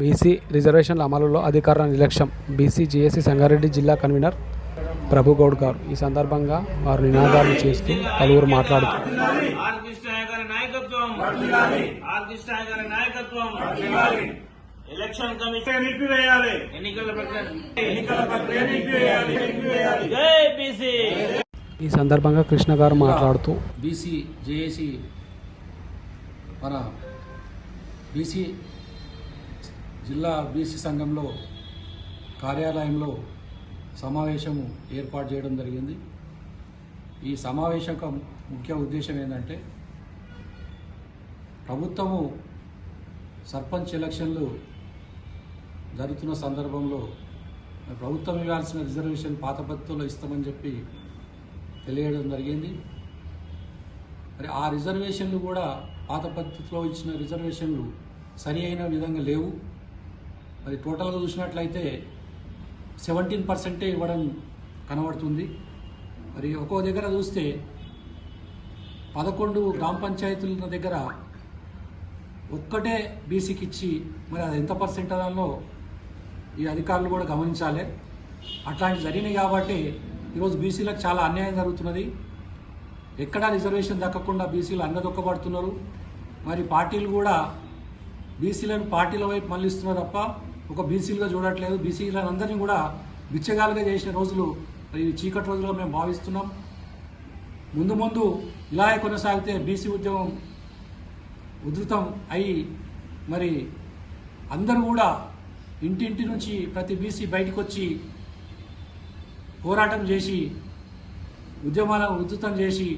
BC రిజర్వేషన్ల అమలులో అధికారుల నిర్లక్ష్యం. బీసీ జేఏసీ సంగారెడ్డి జిల్లా కన్వీనర్ ప్రభు గౌడ్ గారు. ఈ సందర్భంగా వారు నినాదాలు చేస్తూ పలువురు మాట్లాడుతూ ఎలక్షన్ కమిషన్ నిలిపివేయాలి. ఎన్నికల ప్రక్రియ ఎన్నికల ప్రక్రియ నిలిపివేయాలి. జై బీసీ! ఈ సందర్భంగా కృష్ణ గారు మాట్లాడుతూ బీసీ జేఏసీ మన బీసీ జిల్లా బీసీ సంఘంలో కార్యాలయంలో సమావేశము ఏర్పాటు చేయడం జరిగింది. ఈ సమావేశం ముఖ్య ఉద్దేశం ఏంటంటే ప్రభుత్వము సర్పంచ్ ఎలక్షన్లు జరుగుతున్న సందర్భంలో ప్రభుత్వం ఇవ్వాల్సిన రిజర్వేషన్ పాత పద్ధతిలో ఇస్తామని చెప్పి తెలియడం జరిగింది. మరి ఆ రిజర్వేషన్లు కూడా పాత పద్ధతిలో ఇచ్చిన రిజర్వేషన్లు సరి అయిన విధంగా లేవు. మరి టోటల్గా చూసినట్లయితే సెవెంటీన్ పర్సెంటే ఇవ్వడం కనబడుతుంది. మరి ఒక్కో దగ్గర చూస్తే పదకొండు గ్రామ పంచాయతీల దగ్గర ఒక్కటే బీసీకి ఇచ్చి మరి అది ఎంత పర్సెంట్ అదాలో ఈ అధికారులు కూడా గమనించాలి. అట్లాంటి జరిగినాయి కాబట్టి ఈరోజు బీసీలకు చాలా అన్యాయం జరుగుతున్నది. ఎక్కడా రిజర్వేషన్ దక్కకుండా బీసీలు అన్నదొక్కబడుతున్నారు మరి పార్టీలు కూడా బీసీలను పార్టీల వైపు మళ్ళిస్తున్నారు తప్ప ఒక బీసీలుగా చూడట్లేదు. బీసీలందరినీ కూడా బిచ్చగాలుగా చేసిన రోజులు ఇవి ఈ చీకటి రోజులుగా మేము భావిస్తున్నాం. ముందు ముందు ఇలాగే కొనసాగితే బీసీ ఉద్యమం ఉధృతం అయి మరి అందరూ కూడా ఇంటింటి నుంచి ప్రతి బీసీ బయటకు వచ్చి పోరాటం చేసి ఉద్యమాలను ఉధృతం చేసి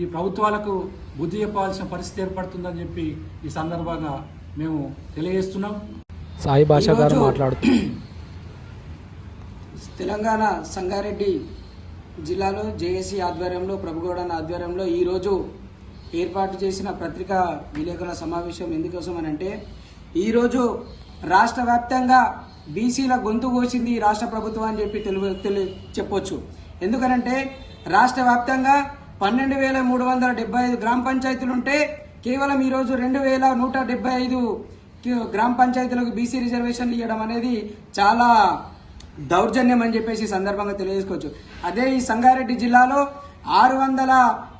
ఈ ప్రభుత్వాలకు బుద్ధి చెప్పాల్సిన పరిస్థితి ఏర్పడుతుందని చెప్పి ఈ సందర్భంగా మేము తెలియజేస్తున్నాం. సాయి భాష గారు మాట్లాడుతూ తెలంగాణ సంగారెడ్డి జిల్లాలో జేఏసీ ఆధ్వర్యంలో ప్రభుగౌడన్ ఆధ్వర్యంలో ఈరోజు ఏర్పాటు చేసిన పత్రికా విలేకరుల సమావేశం ఎందుకోసం అని అంటే ఈరోజు రాష్ట్ర వ్యాప్తంగా బీసీల గొంతు కోసింది ఈ రాష్ట్ర ప్రభుత్వం అని చెప్పి తెలు తెలు చెప్పొచ్చు. ఎందుకనంటే రాష్ట్ర వ్యాప్తంగా పన్నెండు వేల మూడు వందల డెబ్బై ఐదు గ్రామ పంచాయతీలు ఉంటే కేవలం ఈరోజు రెండు వేల నూట డెబ్బై ఐదు గ్రామ పంచాయతీలకు బీసీ రిజర్వేషన్లు ఇవ్వడం అనేది చాలా దౌర్జన్యం అని చెప్పేసి సందర్భంగా తెలియజేసుకోవచ్చు. అదే ఈ సంగారెడ్డి జిల్లాలో ఆరు వందల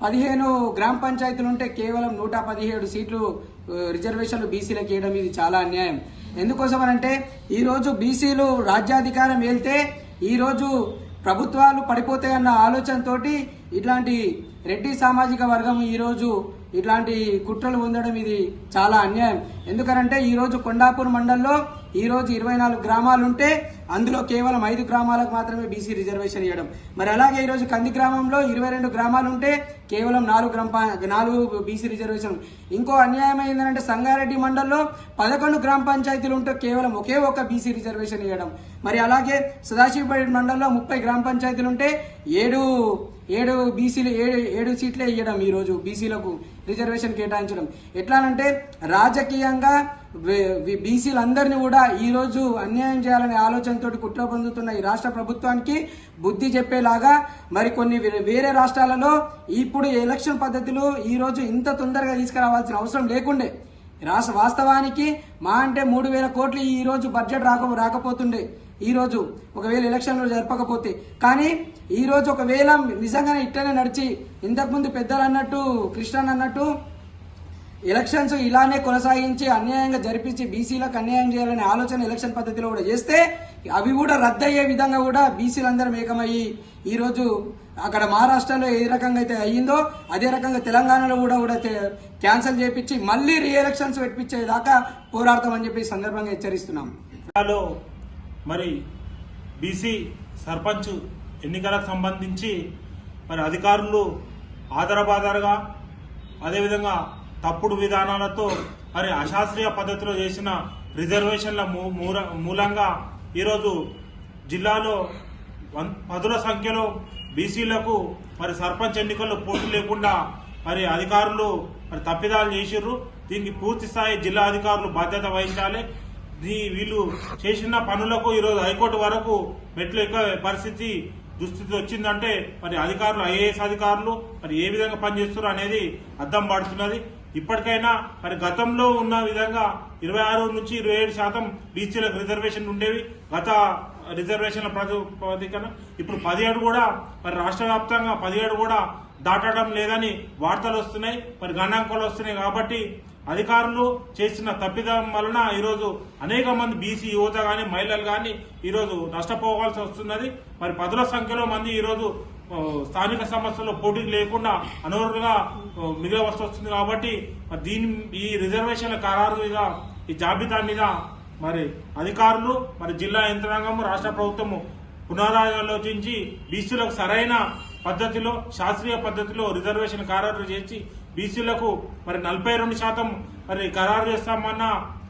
పదిహేను గ్రామ పంచాయతీలు ఉంటే కేవలం నూట పదిహేడు సీట్లు రిజర్వేషన్లు బీసీలకు ఇవ్వడం ఇది చాలా అన్యాయం. ఎందుకోసం అంటే ఈరోజు బీసీలు రాజ్యాధికారం వెళ్తే ఈరోజు ప్రభుత్వాలు పడిపోతాయన్న ఆలోచనతోటి ఇట్లాంటి రెడ్డి సామాజిక వర్గం ఈరోజు ఇట్లాంటి కుట్రలు పొందడం ఇది చాలా అన్యాయం. ఎందుకనంటే ఈరోజు కొండాపూర్ మండల్లో ఈరోజు ఇరవై నాలుగు గ్రామాలు ఉంటే అందులో కేవలం ఐదు గ్రామాలకు మాత్రమే బీసీ రిజర్వేషన్ ఇవ్వడం మరి అలాగే ఈరోజు కంది గ్రామంలో ఇరవై రెండు గ్రామాలు ఉంటే కేవలం నాలుగు గ్రామ నాలుగు బీసీ రిజర్వేషన్. ఇంకో అన్యాయం ఏంటంటే సంగారెడ్డి మండల్లో పదకొండు గ్రామ పంచాయతీలు ఉంటే కేవలం ఒకే ఒక బీసీ రిజర్వేషన్ ఇవ్వడం మరి అలాగే సదాశివపేట మండలంలో ముప్పై గ్రామ పంచాయతీలు ఉంటే ఏడు ఏడు బీసీలు ఏడు ఏడు సీట్లే ఇవ్వడం ఈరోజు బీసీలకు రిజర్వేషన్ కేటాయించడం. ఎట్లానంటే రాజకీయంగా బీసీలందరినీ కూడా ఈరోజు అన్యాయం చేయాలనే ఆలోచనతో కుట్ర పొందుతున్న ఈ రాష్ట్ర ప్రభుత్వానికి బుద్ధి చెప్పేలాగా మరి కొన్ని వేరే రాష్ట్రాలలో ఇప్పుడు ఎలక్షన్ పద్ధతులు ఈరోజు ఇంత తొందరగా తీసుకురావాల్సిన అవసరం లేకుండే. రాష్ట్ర వాస్తవానికి మా అంటే మూడు వేల కోట్లు ఈరోజు బడ్జెట్ రాక రాకపోతుండే. ఈరోజు ఒకవేళ ఎలక్షన్లు జరపకపోతే. కానీ ఈరోజు ఒకవేళ నిజంగానే ఇట్టనే నడిచి ఇంతకుముందు పెద్దలు అన్నట్టు కృష్ణన్ అన్నట్టు ఎలక్షన్స్ ఇలానే కొనసాగించి అన్యాయంగా జరిపించి బీసీలకు అన్యాయం చేయాలనే ఆలోచన ఎలక్షన్ పద్ధతిలో కూడా చేస్తే అవి కూడా రద్దయ్యే విధంగా కూడా బీసీలందరం ఏకమయ్యి ఈరోజు అక్కడ మహారాష్ట్రలో ఏ రకంగా అయితే అయ్యిందో అదే రకంగా తెలంగాణలో కూడా కూడా క్యాన్సిల్ చేపించి మళ్ళీ రీ ఎలక్షన్స్ పెట్టించేదాకా పోరాడతామని చెప్పి సందర్భంగా హెచ్చరిస్తున్నాం. హలో మరి బీసీ సర్పంచ్ ఎన్నికలకు సంబంధించి మరి అధికారులు ఆధారబాధారుగా అదేవిధంగా తప్పుడు విధానాలతో మరి అశాస్త్రీయ పద్ధతిలో చేసిన రిజర్వేషన్ల మూ- మూలంగా ఈరోజు జిల్లాలో వన్ పదుల సంఖ్యలో బీసీలకు మరి సర్పంచ్ ఎన్నికల్లో పోటీ లేకుండా మరి అధికారులు మరి తప్పిదాలు చేసిర్రు. దీనికి పూర్తి స్థాయి జిల్లా అధికారులు బాధ్యత వహించాలి. వీళ్ళు చేసిన పనులకు ఈరోజు హైకోర్టు వరకు మెట్లు ఎక్క పరిస్థితి దుస్థితి వచ్చిందంటే మరి అధికారులు ఐఏఎస్ అధికారులు మరి ఏ విధంగా పనిచేస్తున్నారు అనేది అర్థం పడుతున్నది. ఇప్పటికైనా మరి గతంలో ఉన్న విధంగా ఇరవై ఆరు నుంచి ఇరవై ఏడు శాతం బీసీలకు రిజర్వేషన్ ఉండేవి. గత రిజర్వేషన్ల ప్రాతిపదికన ఇప్పుడు పదిహేడు కూడా మరి రాష్ట్ర వ్యాప్తంగా పదిహేడు కూడా దాటడం లేదని వార్తలు వస్తున్నాయి. మరి గణాంకాలు వస్తున్నాయి కాబట్టి అధికారులు చేసిన తప్పిదం వలన ఈరోజు అనేక మంది బీసీ యువత కానీ మహిళలు కానీ ఈరోజు నష్టపోవాల్సి వస్తున్నది. మరి పదుల సంఖ్యలో మంది ఈరోజు స్థానిక సమస్యల్లో పోటీ లేకుండా అనర్హులుగా ఆ, మిగలవలసి వస్తుంది కాబట్టి మరి దీని ఈ రిజర్వేషన్ల ఖరారు మీద ఈ జాబితా మీద మరి అధికారులు మరి జిల్లా యంత్రాంగము రాష్ట్ర ప్రభుత్వము పునరాలోచించి బీసీలకు సరైన పద్ధతిలో శాస్త్రీయ పద్ధతిలో రిజర్వేషన్ ఖరారు చేసి బీసీలకు మరి నలభై రెండు శాతం మరి ఖరారు చేస్తామన్న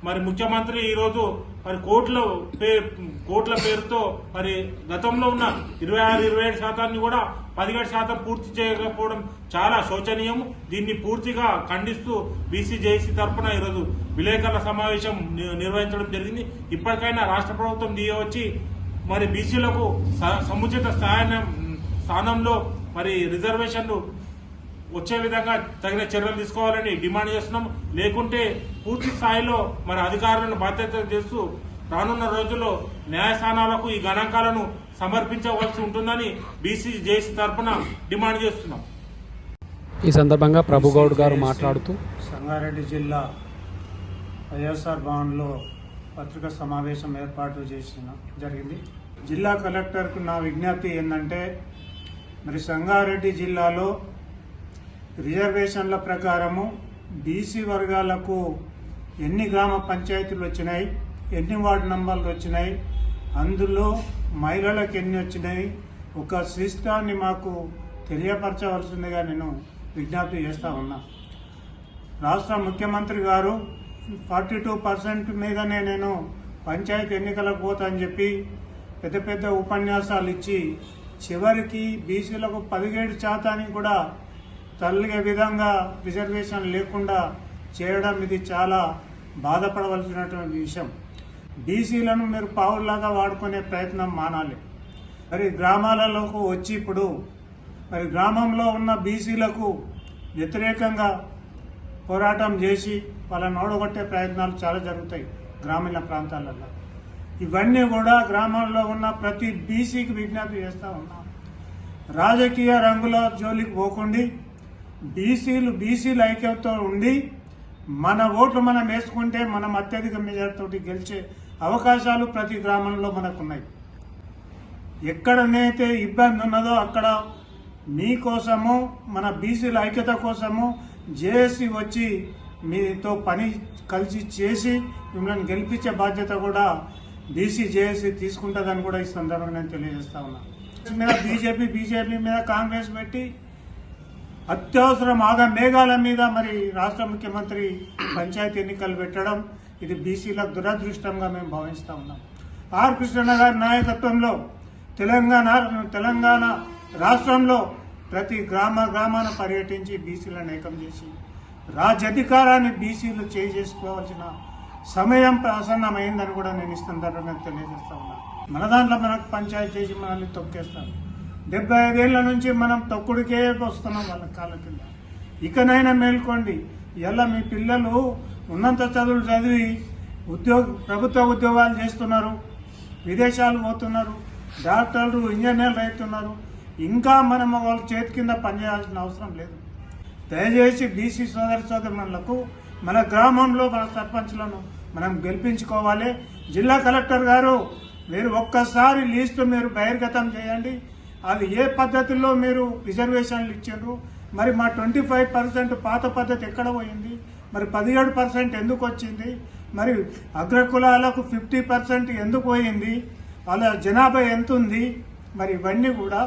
మరి ముఖ్యమంత్రి ఈరోజు మరి కోట్ల పే- కోట్ల పేరుతో మరి గతంలో ఉన్న ఇరవై ఆరు ఇరవై ఏడు శాతాన్ని కూడా పదిహేడు శాతం పూర్తి చేయకపోవడం చాలా శోచనీయం. దీన్ని పూర్తిగా ఖండిస్తూ బీసీ జేసీ తరఫున ఈరోజు విలేకరుల సమావేశం ని- నిర్వహించడం జరిగింది. ఇప్పటికైనా రాష్ట్ర ప్రభుత్వం దిగి వచ్చి మరి బీసీలకు స- సముచిత స్థానం స్థానంలో మరి రిజర్వేషన్లు వచ్చే విధంగా తగిన చర్యలు తీసుకోవాలని డిమాండ్ చేస్తున్నాం. లేకుంటే పూర్తి స్థాయిలో మరి అధికారులను బాధ్యత చేస్తూ రానున్న రోజుల్లో న్యాయస్థానాలకు ఈ గణాంకాలను సమర్పించవలసి ఉంటుందని బీసీ జేసీ తరఫున డిమాండ్ చేస్తున్నాం. ఈ సందర్భంగా ప్రభుగౌడ్ గారు మాట్లాడుతూ సంగారెడ్డి జిల్లా వైఎస్ఆర్ భవన్లో పత్రికా సమావేశం ఏర్పాటు చేసిన జరిగింది. జిల్లా కలెక్టర్కు నా విజ్ఞప్తి ఏంటంటే మరి సంగారెడ్డి జిల్లాలో రిజర్వేషన్ల ప్రకారము బీసీ వర్గాలకు ఎన్ని గ్రామ పంచాయతీలు వచ్చినాయి ఎన్ని వార్డు నంబర్లు వచ్చినాయి అందులో మహిళలకు ఎన్ని వచ్చినాయి ఒక సిస్టాన్ని మాకు తెలియపరచవలసిందిగా నేను విజ్ఞప్తి చేస్తా ఉన్నా. రాష్ట్ర ముఖ్యమంత్రి గారు ఫార్టీ టూ పర్సెంట్ మీదనే నేను పంచాయతీ ఎన్నికలకు పోతా అని చెప్పి పెద్ద పెద్ద ఉపన్యాసాలు ఇచ్చి చివరికి బీసీలకు పదిహేడు శాతానికి కూడా తల్లిగే విధంగా రిజర్వేషన్ లేకుండా చేయడం ఇది చాలా బాధపడవలసినటువంటి విషయం. బీసీలను మీరు పావుల్లాగా వాడుకునే ప్రయత్నం మానాలి. మరి గ్రామాలలోకి వచ్చి ఇప్పుడు మరి గ్రామంలో ఉన్న బీసీలకు వ్యతిరేకంగా పోరాటం చేసి వాళ్ళని ఓడగొట్టే ప్రయత్నాలు చాలా జరుగుతాయి గ్రామీణ ప్రాంతాలలో. ఇవన్నీ కూడా గ్రామాల్లో ఉన్న ప్రతి బీసీకి విజ్ఞప్తి చేస్తూ ఉన్నాం. రాజకీయ రంగుల జోలికి పోకుండా. బీసీలు బీసీల ఐక్యతతో ఉండి మన ఓట్లు మనం వేసుకుంటే మనం అత్యధిక మెజార్టీతో గెలిచే అవకాశాలు ప్రతి గ్రామంలో మనకున్నాయి. ఎక్కడనైతే ఇబ్బంది ఉన్నదో అక్కడ మీకోసము మన బీసీల ఐక్యత కోసము జేఏసీ వచ్చి మీతో పని కలిసి చేసి మిమ్మల్ని గెలిపించే బాధ్యత కూడా బీసీ జేఏసీ తీసుకుంటుందని కూడా ఈ సందర్భంగా నేను తెలియజేస్తా ఉన్నా. మీద బీజేపీ బీజేపీ మీద కాంగ్రెస్ పెట్టి అత్యవసరం ఆగా మేఘాల మీద మరి రాష్ట్ర ముఖ్యమంత్రి పంచాయతీ ఎన్నికలు పెట్టడం ఇది బీసీలకు దురదృష్టంగా మేము భావిస్తూ ఉన్నాం. ఆర్ కృష్ణ గారి నాయకత్వంలో తెలంగాణ తెలంగాణ రాష్ట్రంలో ప్రతి గ్రామ గ్రామాన పర్యటించి బీసీలను ఏకం చేసి రాజ్యాధికారాన్ని బీసీలు చేసుకోవాల్సిన సమయం ప్రసన్నమైందని కూడా నేను ఈ సందర్భంగా తెలియజేస్తా ఉన్నా. మన దాంట్లో మనకు పంచాయతీ చేసి మనల్ని తొక్కేస్తారు. డెబ్బై ఐదేళ్ళ నుంచి మనం తొక్కుడికే వస్తున్నాం వాళ్ళ కాళ్ళ కింద. ఇకనైనా మేల్కోండి ఇలా మీ పిల్లలు ఉన్నంత చదువులు చదివి ఉద్యోగ ప్రభుత్వ ఉద్యోగాలు చేస్తున్నారు విదేశాలు పోతున్నారు డాక్టర్లు ఇంజనీర్లు అవుతున్నారు ఇంకా మనం వాళ్ళ చేతి కింద పనిచేయాల్సిన అవసరం లేదు. దయచేసి బీసీ సోదర సోదరులకు మన గ్రామంలో మన సర్పంచ్లను మనం గెలిపించుకోవాలి. జిల్లా కలెక్టర్ గారు మీరు ఒక్కసారి లీస్టు మీరు బహిర్గతం చేయండి. అది ఏ పద్ధతిలో మీరు రిజర్వేషన్లు ఇచ్చారు? మరి మా ట్వంటీ ఫైవ్ పర్సెంట్ పాత పద్ధతి ఎక్కడ పోయింది? మరి పదిహేడు పర్సెంట్ ఎందుకు వచ్చింది? మరి అగ్రకులాలకు ఫిఫ్టీ పర్సెంట్ ఎందుకు పోయింది? వాళ్ళ జనాభా ఎంత ఉంది? మరి ఇవన్నీ కూడా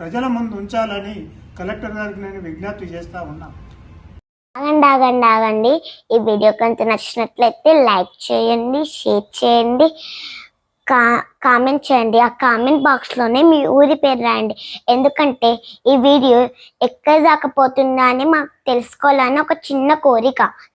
ప్రజల ముందు ఉంచాలని కలెక్టర్ గారికి నేను విజ్ఞప్తి చేస్తా ఉన్నా. ఆగండి ఆగండి ఆగండి. ఈ వీడియో కనుక నచ్చినట్లయితే లైక్ చేయండి షేర్ చేయండి. కా కామెంట్ చేయండి. ఆ కామెంట్ బాక్స్లోనే మీ ఊరి పేరు రాయండి. ఎందుకంటే ఈ వీడియో ఎక్కడ దాకా పోతుందా అని మాకు తెలుసుకోవాలని ఒక చిన్న కోరిక.